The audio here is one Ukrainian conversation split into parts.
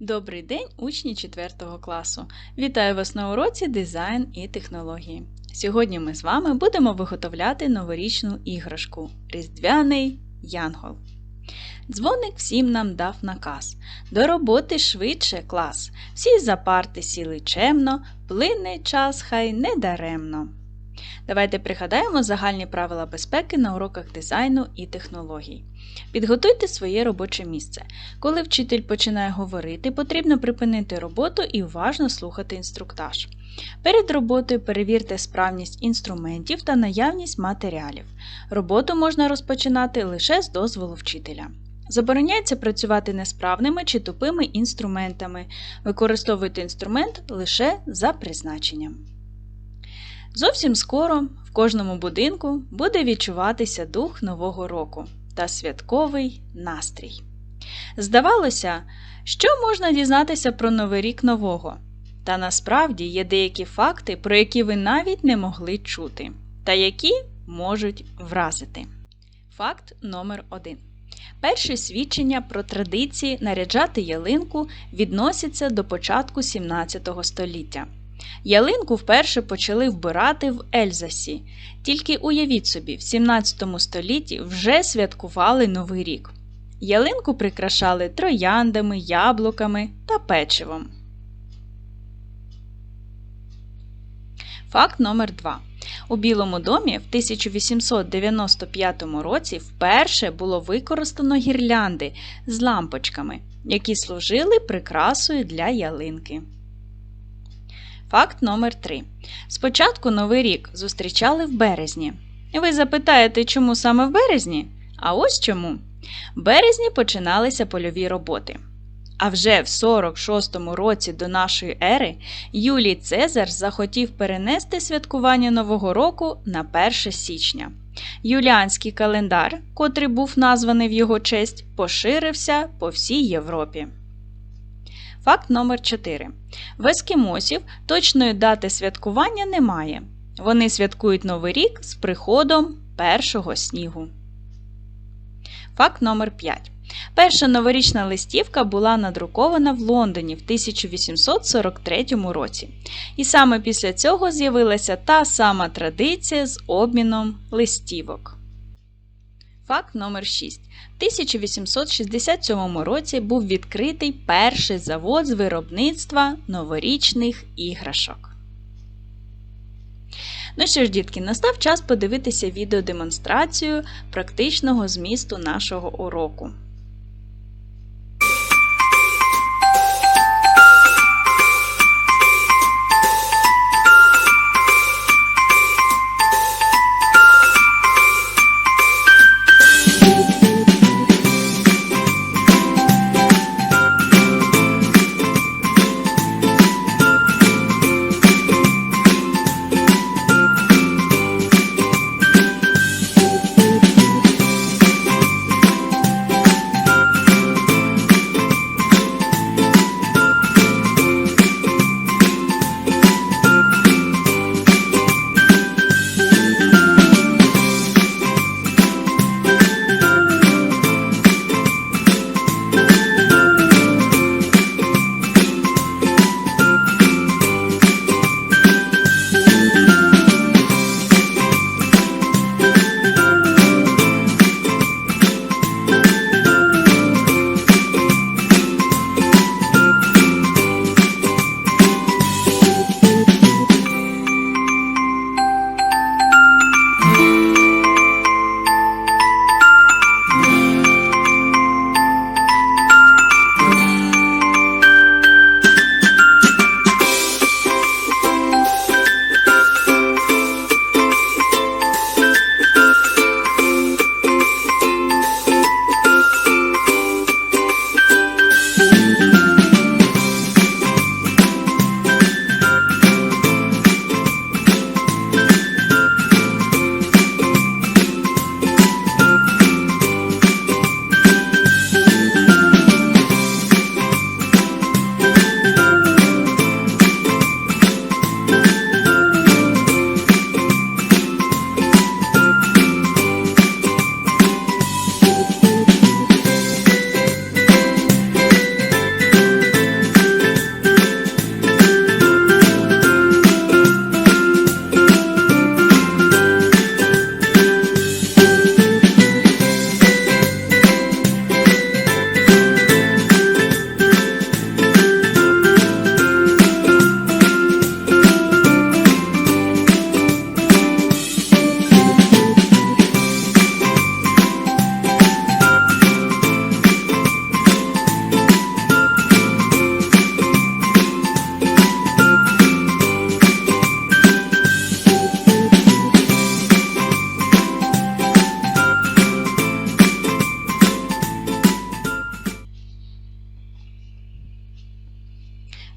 Добрий день, учні 4 класу! Вітаю вас на уроці дизайн і технології. Сьогодні ми з вами будемо виготовляти новорічну іграшку Різдвяний Янгол. Дзвоник всім нам дав наказ. До роботи швидше клас. Всі за парти сіли чемно, плине час хай не даремно. Давайте пригадаємо загальні правила безпеки на уроках дизайну і технологій. Підготуйте своє робоче місце. Коли вчитель починає говорити, потрібно припинити роботу і уважно слухати інструктаж. Перед роботою перевірте справність інструментів та наявність матеріалів. Роботу можна розпочинати лише з дозволу вчителя. Забороняється працювати несправними чи тупими інструментами. Використовуйте інструмент лише за призначенням. Зовсім скоро в кожному будинку буде відчуватися дух Нового року та святковий настрій. Здавалося, що можна дізнатися про Новий рік нового. Та насправді є деякі факти, про які ви навіть не могли чути, та які можуть вразити. Факт номер 1 Перші свідчення про традиції наряджати ялинку відносяться до початку 17 століття. Ялинку вперше почали вбирати в Ельзасі. Тільки уявіть собі, в 17 столітті вже святкували Новий рік. Ялинку прикрашали трояндами, яблуками та печивом. Факт номер 2 У Білому домі в 1895 році вперше було використано гірлянди з лампочками, які служили прикрасою для ялинки. Факт номер 3 Спочатку Новий рік зустрічали в березні. Ви запитаєте, чому саме в березні? А ось чому. В березні починалися польові роботи. А вже в 46 році до нашої ери Юлій Цезар захотів перенести святкування Нового року на 1 січня. Юліанський календар, котрий був названий в його честь, поширився по всій Європі. Факт номер 4 В ескімосів точної дати святкування немає. Вони святкують Новий рік з приходом першого снігу. Факт номер 5 Перша новорічна листівка була надрукована в Лондоні в 1843 році. І саме після цього з'явилася та сама традиція з обміном листівок. Факт номер 6 В 1867 році був відкритий перший завод з виробництва новорічних іграшок. Ну що ж, дітки, настав час подивитися відеодемонстрацію практичного змісту нашого уроку.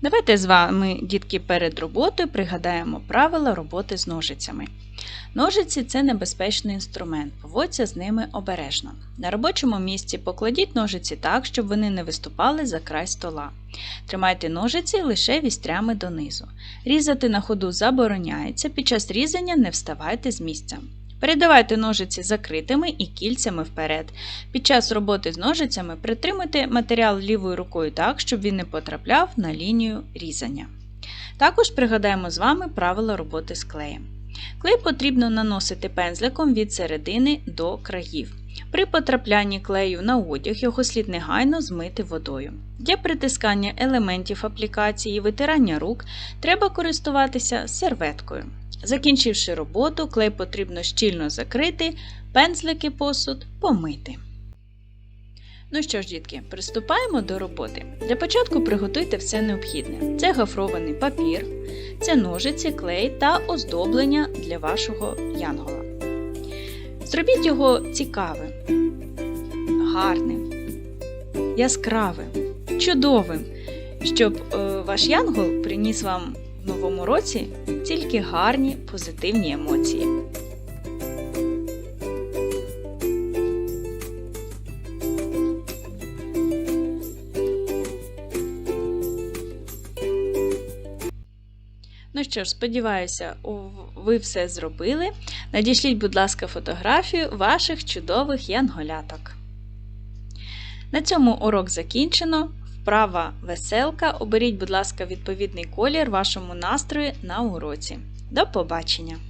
Давайте з вами, дітки, перед роботою пригадаємо правила роботи з ножицями. Ножиці це небезпечний інструмент, поводься з ними обережно. На робочому місці покладіть ножиці так, щоб вони не виступали за край стола. Тримайте ножиці лише вістрями донизу. Різати на ходу забороняється, під час різання не вставайте з місця. Передавайте ножиці закритими і кільцями вперед. Під час роботи з ножицями притримуйте матеріал лівою рукою так, щоб він не потрапляв на лінію різання. Також пригадаємо з вами правила роботи з клеєм. Клей потрібно наносити пензликом від середини до країв. При потраплянні клею на одяг його слід негайно змити водою. Для притискання елементів аплікації і витирання рук треба користуватися серветкою. Закінчивши роботу, клей потрібно щільно закрити, пензлики посуд помити. Ну що ж, дітки, приступаємо до роботи. Для початку приготуйте все необхідне: це гофрований папір, це ножиці, клей та оздоблення для вашого янгола. Зробіть його цікавим, гарним, яскравим, чудовим, щоб е, ваш янгол приніс вам в новому році тільки гарні позитивні емоції. Ну що ж, сподіваюся, ви все зробили. Надішліть, будь ласка, фотографію ваших чудових янголяток. На цьому урок закінчено. Вправа веселка. Оберіть, будь ласка, відповідний колір вашому настрою на уроці. До побачення!